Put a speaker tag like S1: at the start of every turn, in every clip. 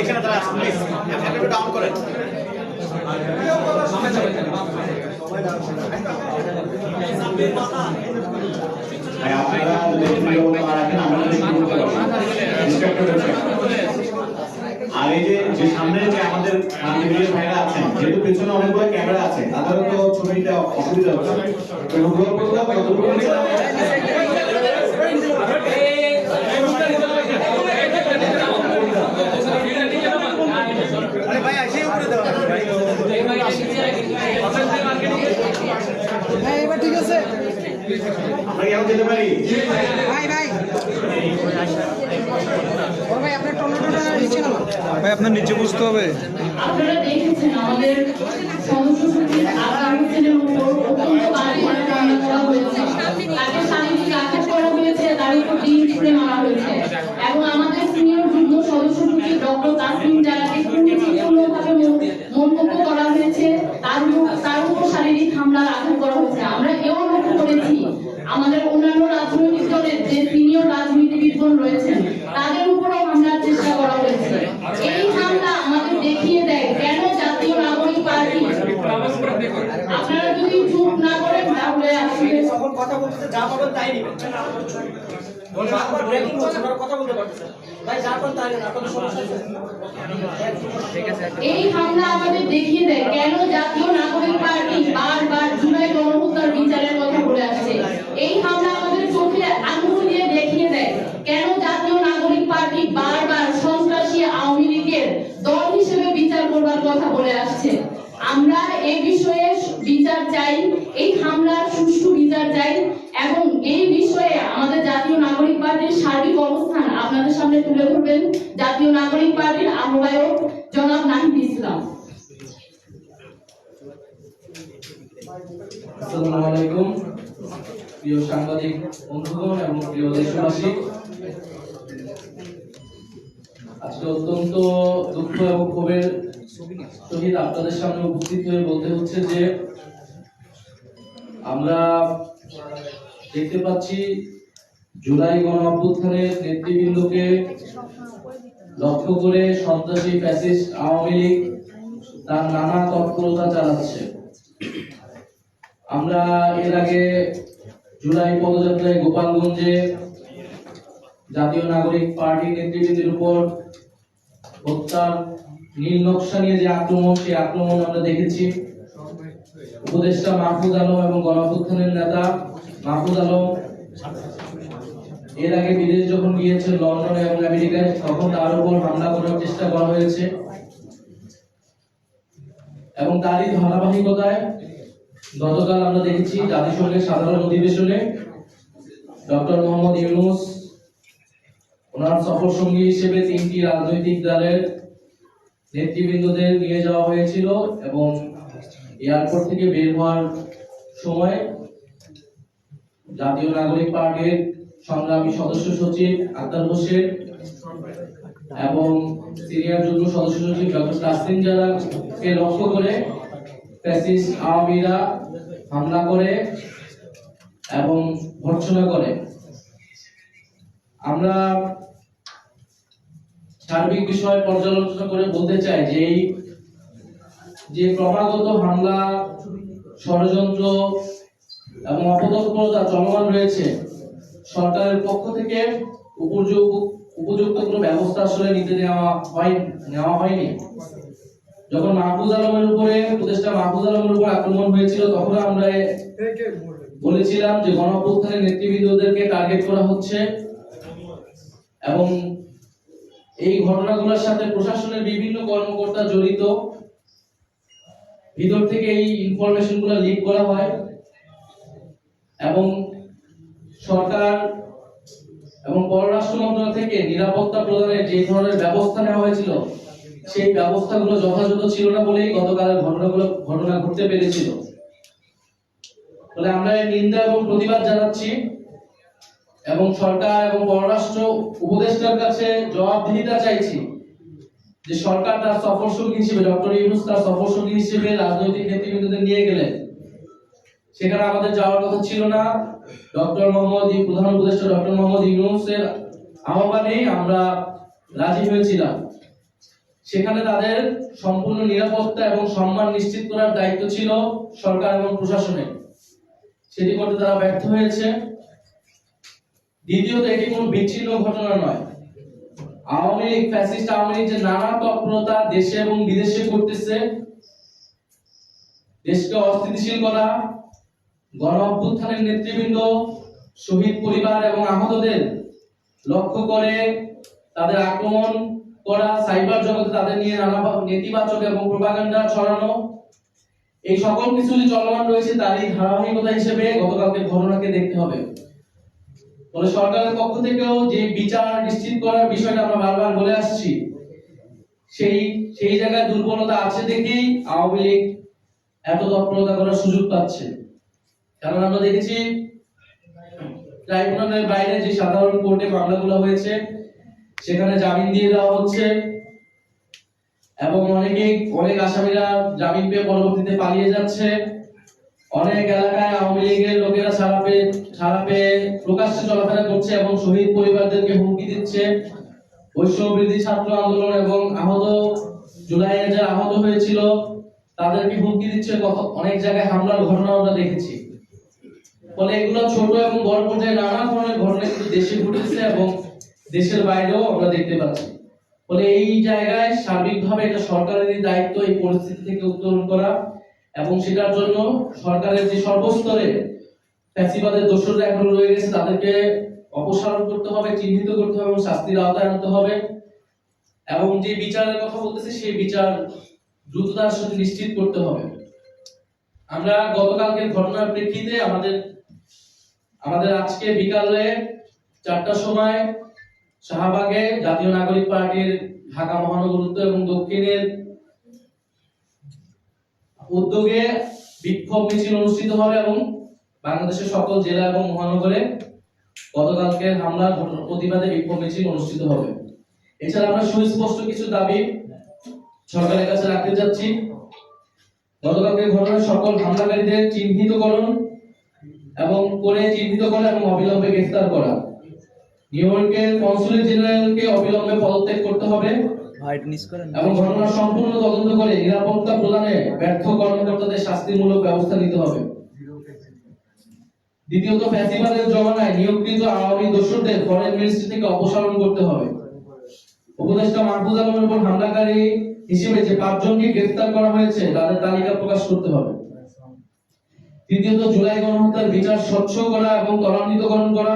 S1: এখানে তারা প্লিজ একটু ডাউন করেন।
S2: আর এই যে যে সামনে যে আমাদের ভাইরা আছেন যেহেতু পেছনে অনেকগুলো ক্যামেরা আছে তাদেরও তো ছবি নিতে অসুবিধা হচ্ছে তো অনুগ্রহ করলাম যতটুকু
S1: আরে ভাই আসি উপরে দাও
S3: হ্যাঁ এবার ঠিক আছে ভাই ভাই ভাই আপনার টমেটোটা নিচে নামা
S4: ভাই আপনার নিচে বুঝতে হবে
S5: আপনারা দেখেছেন আমাদের সদস্য সচিব আকার হোসেনের উপর অত্যন্ত বাড়িঘরে হামলা করা হয়েছে তাকে শারীরিক আঘাত করা হয়েছে তার উপর ডিম ছুঁড়ে মারা হয়েছে এবং আমাদের সিনিয়র যুগ্ম সদস্য সচিব ডক্টর তাসমিন জালাকে কুরুচিপূর্ণভাবে মন্তব্য করা হয়েছে তার উপর তার উপর শারীরিক হামলার আঘাত করা হয়েছে আমরা এও লক্ষ্য করেছি আমাদের অন্যান্য রাজনৈতিক দলের যে সিনিয়র রাজনীতিবিদগণ রয়েছেন তাদের উপরও হামলার চেষ্টা করা হয়েছে এই হামলা আমাদের দেখিয়ে দেয় কেন জাতীয় নাগরিক পার্টি আপনারা যদি চুপ না করেন তাহলে আসলে
S1: যখন কথা বলতে যা পাবেন তাই নিবেন বারবার ব্রেকিং হচ্ছে ওনারা কথা বলতে পারতেছে ভাই যা পাবেন তাই নেন আপনাদের সমস্যা আছে
S5: এই হামলা আমাদের দেখিয়ে দেয় কেন জাতীয় নাগরিক পার্টি বারবার জুলাই গণহত্যার বিচারের কথা বলে আসছে। এই হামলা আমাদের চোখে আঙুল দিয়ে দেখিয়ে দেয় কেন জাতীয় নাগরিক পার্টি বারবার সন্ত্রাসী আওয়ামী লীগের দল হিসেবে বিচার করবার কথা বলে আসছে। আমরা এই বিষয়ে বিচার চাই, এই হামলার সুষ্ঠু বিচার চাই এবং এই বিষয়ে আমাদের জাতীয় পার্টির সার্বিক অবস্থান আপনাদের সামনে তুলে ধরবেন জাতীয় নাগরিক পার্টির আহ্বায়ক জনাব নাহিদ ইসলাম।
S6: আসসালামু আলাইকুম। প্রিয় সাংবাদিক, বন্ধুগণ এবং প্রিয় দেশবাসী, আজকে অত্যন্ত দুঃখ এবং ক্ষোভের সহিত আপনাদের সামনে উপস্থিত হয়ে বলতে হচ্ছে যে আমরা দেখতে পাচ্ছি জুলাই গণ অভ্যুত্থানের নেতৃবৃন্দকে লক্ষ্য করে সন্ত্রাসী ফ্যাসিস্ট আওয়ামী লীগ তার নানা তৎপরতা চালাচ্ছে। আমরা এর আগে জুলাই পদযাত্রায় গোপালগঞ্জে জাতীয় নাগরিক পার্টি নেতৃবৃন্দের উপর হত্যার নীল নকশা নিয়ে যে আক্রমণ, সেই আক্রমণ আমরা দেখেছি। উপদেষ্টা মাহফুজ আলম এবং গণঅভ্যুত্থানের নেতা মাহফুজ আলম এর আগে বিদেশ যখন গিয়েছেন লন্ডনে এবং আমেরিকায়, তখন তার উপর হামলা করার চেষ্টা করা হয়েছে। এবং তারই ধারাবাহিকতায় গতকাল আমরা দেখেছি জাতিসংঘের সাধারণ অধিবেশনে ডক্টর মোহাম্মদ ইউনুস, ওনার সফর সঙ্গী হিসেবে তিনটি রাজনৈতিক দলের নেতৃবৃন্দদের নিয়ে যাওয়া হয়েছিল এবং এয়ারপোর্ট থেকে বের হওয়ার সময় জাতীয় নাগরিক পার্টির সংগ্রামী সদস্য সচিব আক্তার হোসেন এবং সিনিয়র যুগ্ম সদস্য সচিব ডক্টর তাসলিম জারাকে লক্ষ্য করে আওয়ামীরা হামলা করে এবং ভর্ৎসনা করে। আমরা সার্বিক বিষয় পর্যালোচনা করে বলতে চাই যে এই যে ক্রমাগত হামলা, ষড়যন্ত্র এবং অপতৎপরতা চলমান রয়েছে সরকারের পক্ষ থেকে উপযুক্ত কোনো ব্যবস্থা আসলে নিতে নেওয়া হয় নেওয়া হয়নি। যখন মাহফুজ আলমের উপরে, উপদেষ্টা মাহফুজ আলমের উপর আক্রমণ হয়েছিল, তখন আমরা বলেছিলাম যে গণঅভ্যুত্থানের নেতৃবৃন্দদেরকে টার্গেট করা হচ্ছে এবং এই ঘটনাগুলোর সাথে প্রশাসনের বিভিন্ন কর্মকর্তা জড়িত। ভিতর থেকে এই ইনফরমেশনগুলো লিক করা হয়। এবং সরকার এবং পররাষ্ট্র মন্ত্রণালয় থেকে নিরাপত্তা প্রদানের যে ধরনের ব্যবস্থা নেওয়া হয়েছিল, সেই ব্যবস্থাগুলো যথাযথ ছিল না বলেই গতকালের ঘটনাগুলো, ঘটনা ঘটতে পেরেছিল। আমরা এর নিন্দা এবং প্রতিবাদ জানাচ্ছি এবং সরকার এবং পররাষ্ট্র উপদেষ্টার কাছে জবাবদিহিতা চাইছি যে সরকার তার সফর সঙ্গী হিসেবে, ডক্টর ইউনুস তার সফর সঙ্গী হিসেবে রাজনৈতিক নেতৃবৃন্দদের নিয়ে গেলেন। সেখানে আমাদের যাওয়ার কথা ছিল না। ডক্টর মোহাম্মদ প্রধান উপদেষ্টা ডক্টর মোহাম্মদ ইউনুসের আহ্বানে আমরা রাজি হয়েছিলাম। সেখানে তাদের সম্পূর্ণ নিরাপত্তা এবং সম্মান নিশ্চিত করার দায়িত্ব ছিল সরকার এবং প্রশাসনের। সেটি করতে তারা ব্যর্থ হয়েছে। দ্বিতীয়ত, এটি কোনো বিচ্ছিন্ন ঘটনা নয়। আওয়ামী লীগ, ফ্যাসিস্ট আওয়ামী লীগ যে নানা তৎপরতা দেশে এবং বিদেশে করতেছে দেশকে অস্থিতিশীল করা গণ অভ্যুত্থানের নেতৃবৃন্দ, শহীদ পরিবার এবং আহতদের লক্ষ্য করে তাদের আক্রমণ করা, সাইবার জগতে তাদের নিয়ে নানা নেতিবাচক এবং প্রোপাগান্ডা ছড়ানো। এই সকল কিছু যে চলমান রয়েছে তারই ধারাবাহিকতা হিসেবে গতকালকে ঘটনাকে দেখতে হবে। ফলে সরকারের পক্ষ থেকেও যে বিচার নিশ্চিত করার বিষয়টা আমরা বারবার বলে আসছি, সেই সেই জায়গায় দুর্বলতা আছে দেখেই আওয়ামী লীগ এত তৎপরতা করার সুযোগ পাচ্ছে। কারণ আমরা দেখেছি ট্রাইব্যুনালের বাইরে যে সাধারণ কোর্টে মামলাগুলো হয়েছে, সেখানে জামিন দিয়ে দেওয়া হচ্ছে এবং অনেকেই, অনেক আসামিরা জামিন পেয়ে পরবর্তীতে পালিয়ে যাচ্ছে। অনেক এলাকায় আওয়ামী লীগের লোকেরা ছাড়া পেয়ে ছাড়া পেয়ে প্রকাশ্যে চলাফেরা করছে এবং শহীদ পরিবারদেরকে হুমকি দিচ্ছে। বৈষম্যবৃদ্ধি ছাত্র আন্দোলন এবং আহত জুলাইয়ে যারা আহত হয়েছিল, তাদেরকে হুমকি দিচ্ছে। অনেক জায়গায় হামলার ঘটনা আমরা দেখেছি। ফলে এগুলো ছোট এবং বড় পর্যায়ে নানা ধরনের ঘটনা কিন্তু দেশে ঘটেছে এবং দেশের বাইরেও আমরা দেখতে পাচ্ছি। ফলে এই জায়গায় সার্বিকভাবে এটা সরকারেরই দায়িত্ব এই পরিস্থিতি থেকে উত্তরণ করা এবং সেটার জন্য সরকারের যে সর্বস্তরে ফ্যাসিবাদের দোষররা এখন রয়ে গেছে, তাদেরকে অপসারণ করতে হবে, চিহ্নিত করতে হবে এবং শাস্তির আওতায় আনতে হবে। এবং যে বিচারের কথা বলতেছে, সেই বিচার দ্রুততার সাথে নিশ্চিত করতে হবে। আমরা গতকালকের ঘটনার প্রেক্ষিতে আমাদের আমাদের আজকে বিকালে চারটার সময় শাহবাগে জাতীয় নাগরিক পার্টির ঢাকা মহানগর উত্তর এবং দক্ষিণের উদ্যোগে বিক্ষোভ মিছিল অনুষ্ঠিত হবে এবং বাংলাদেশের সকল জেলা এবং মহানগরে গতকালকে হামলার প্রতিবাদে বিক্ষোভ মিছিল অনুষ্ঠিত হবে। এছাড়া আমরা সুস্পষ্ট কিছু দাবি সরকারের কাছে রাখতে যাচ্ছি। গতকালকে ঘটনার সকল হামলাকারীদের চিহ্নিতকরণ এবং করে চিহ্নিত করা এবং অবিলম্বে গ্রেফতার করা। নিউ ইয়র্কের কনসুলেট জেনারেলকে অবিলম্বে পদত্যাগ করতে হবে এবং ঘটনার সম্পূর্ণ তদন্ত করে নিরাপত্তা প্রদানে ব্যর্থ কর্মকর্তাদের শাস্তিমূলক ব্যবস্থা নিতে হবে। দ্বিতীয়ত ফ্যাসিবাদের জমানায় নিয়োগকৃত আওয়ামী দস্যুদের ফরেন মিনিস্ট্রি থেকে অপসারণ করতে হবে। উপদেষ্টা মাহফুজ আলমের উপর হামলাকারী হিসেবে যে পাঁচজনকে গ্রেফতার করা হয়েছে তাদের তালিকা প্রকাশ করতে হবে। তৃতীয়ত জুলাই গণহত্যার বিচার স্বচ্ছ করা এবং ত্বরান্বিতকরণ করা।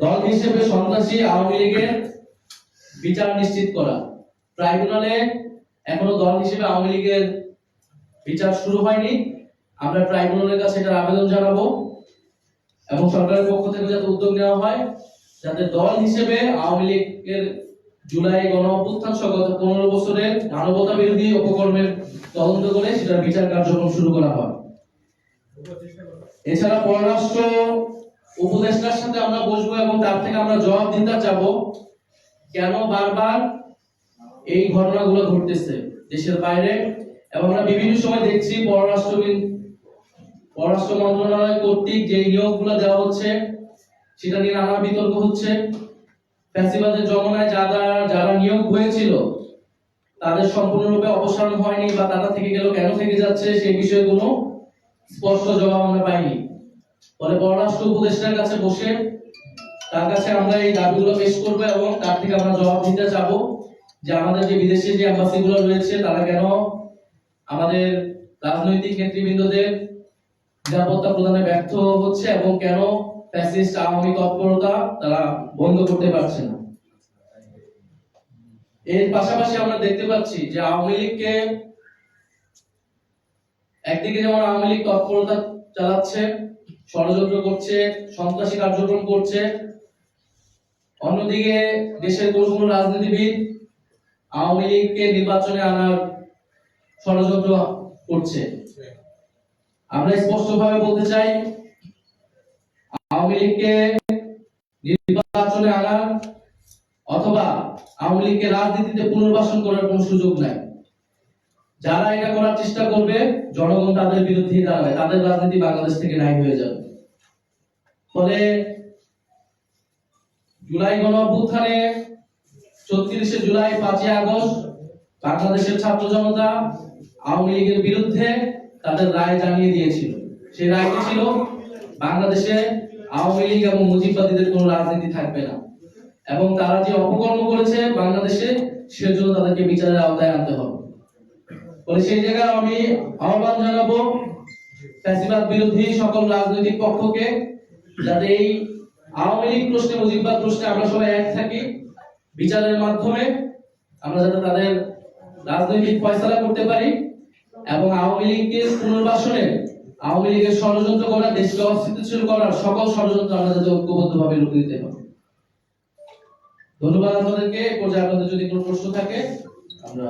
S6: দল হিসেবে সন্ত্রাসী আওয়ামী লীগের বিচার নিশ্চিত করা। ট্রাইব্যুনালে এখনও দল হিসেবে আওয়ামী লীগের বিচার শুরু হয়নি। আমরা ট্রাইব্যুনালের কাছে এটার আবেদন জানাব এবং সরকারের পক্ষ থেকে যাতে উদ্যোগ নেওয়া হয়, যাতে দল হিসেবে আওয়ামী লীগের জুলাই গণ অভ্যুত্থান সহ গত পনেরো বছরের মানবতা বিরোধী অপকর্মের তদন্ত করে সেটার বিচার কার্যক্রম শুরু করা হয়। এছাড়া পররাষ্ট্র উপদেষ্টার সাথে আমরা বসবো এবং তার থেকে আমরা জবাব দিতে চাবো, কেন বারবার এই ঘটনাগুলো ঘটতেছে দেশের বাইরে? এবং আমরা বিভিন্ন সময় দেখছি পররাষ্ট্র পররাষ্ট্র মন্ত্রণালয় কর্তৃক যে নিয়োগগুলো দেওয়া হচ্ছে, সেটা নিয়ে নানা বিতর্ক হচ্ছে। ফ্যাসিবাদের জমানায় যারা যারা নিয়োগ হয়েছিল, তাদের সম্পূর্ণরূপে অপসারণ হয়নি বা তারা থেকে গেল, কেন থেকে যাচ্ছে সেই বিষয়ে কোনো স্পষ্ট জবাব আমরা পাইনি। ফলে পররাষ্ট্র উপদেষ্টার কাছে বসে তার কাছে আমরা এই দাবিগুলো পেশ করব এবং তার থেকে আমরা জবাব দিতে চাবো যে আমাদের যে বিদেশে যে এম্বাসি গুলো রয়েছে, তারা কেন আমাদের রাজনৈতিক নেতৃবৃন্দদের নিরাপত্তা প্রদানে ব্যর্থ হচ্ছে এবং কেন ফ্যাসিস্ট আওয়ামী তৎপরতা তারা বন্ধ করতে পারছে না? এর পাশাপাশি আমরা দেখতে পাচ্ছি যে আওয়ামী লীগকে একদিকে যেমন আওয়ামী লীগ তৎপরতা চালাচ্ছে, ষড়যন্ত্র করছে, সন্ত্রাসী কার্যক্রম করছে, অন্যদিকে দেশের কোন কোন রাজনীতিবিদ আওয়ামী লীগকে নির্বাচনে আনার ষড়যন্ত্র করছে। আমরা স্পষ্টভাবে বলতে চাই, আওয়ামী লীগকে নির্বাচনে আনার অথবা আওয়ামী লীগকে রাজনীতিতে পুনর্বাসন করার কোনো সুযোগ নাই। যারা এটা করার চেষ্টা করবে, জনগণ তাদের বিরুদ্ধে দাঁড়াবে। তাদের রাজনীতি বাংলাদেশ থেকে নাই হয়ে যাবে। ফলে জুলাই গণ অভ্যুত্থানে ছত্রিশে জুলাই, পাঁচই আগস্ট বাংলাদেশের ছাত্র জনতা আওয়ামী লীগের বিরুদ্ধে তাদের রায় জানিয়ে দিয়েছিল। সেই রায়টি ছিল, বাংলাদেশে আওয়ামী লীগ এবং মুজিববাদীদের কোনো রাজনীতি থাকবে না। এবং তারা যে অপকর্ম করেছে বাংলাদেশে, সেজন্য তাদেরকে বিচারের আওতায় আনতে হবে। সেই জায়গায় আমি জানাব বিরোধী সকল রাজনৈতিক পক্ষকে যাতে এই আওয়ামী লীগ প্রশ্নে প্রশ্নে আমরা সবাই এক থাকি বিচারের মাধ্যমে। আমরা যাতে তাদের রাজনৈতিক করতে পারি এবং আওয়ামী লীগকে পুনর্বাসনে, আওয়ামী লীগের ষড়যন্ত্র করা, দেশকে অস্থিতিশীল করার সকল ষড়যন্ত্র আমরা যাতে ঐক্যবদ্ধভাবে রুখে দিতে পারি। ধন্যবাদ আপনাদেরকে। আপনাদের যদি কোনো প্রশ্ন থাকে, আমরা